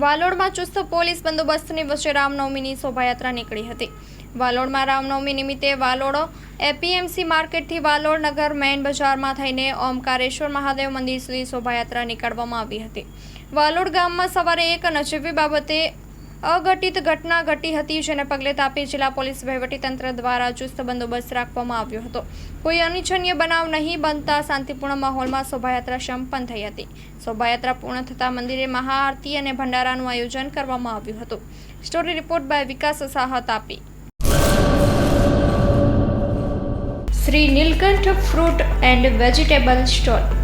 વાલોડમાં ચુસ્ત પોલીસ બંદોબસ્તની વચ્ચે રામનવમીની શોભાયાત્રા નીકળી હતી. વાલોડમાં રામનવમી નિમિત્તે વાલોડ એપીએમસી માર્કેટથી વાલોડ નગર મેઇન બજારમાં થઈને ઓમકારેશ્વર મહાદેવ મંદિર સુધી શોભાયાત્રા નીકાળવામાં આવી હતી. વાલોડ ગામમાં સવારે એક નજીવી બાબતે અઘટિત ઘટના ઘટી હતી જેને પગલે તાપી જિલ્લા પોલીસ વહીવટીતંત્ર દ્વારા ચુસ્ત બંદોબસ્ત રાખવામાં આવ્યો હતો. કોઈ અનિચ્છનીય બનાવ નહીં બનતા શાંતિપૂર્ણ માહોલમાં શોભાયાત્રા સંપન્ન થઈ હતી. શોભાયાત્રા પૂર્ણ થતાં મંદિરે મહાઆરતી અને ભંડારાનું આયોજન કરવામાં આવ્યું હતું. Story report by Vikas Sah, Tapi. Shri Nilkanth fruit and vegetable store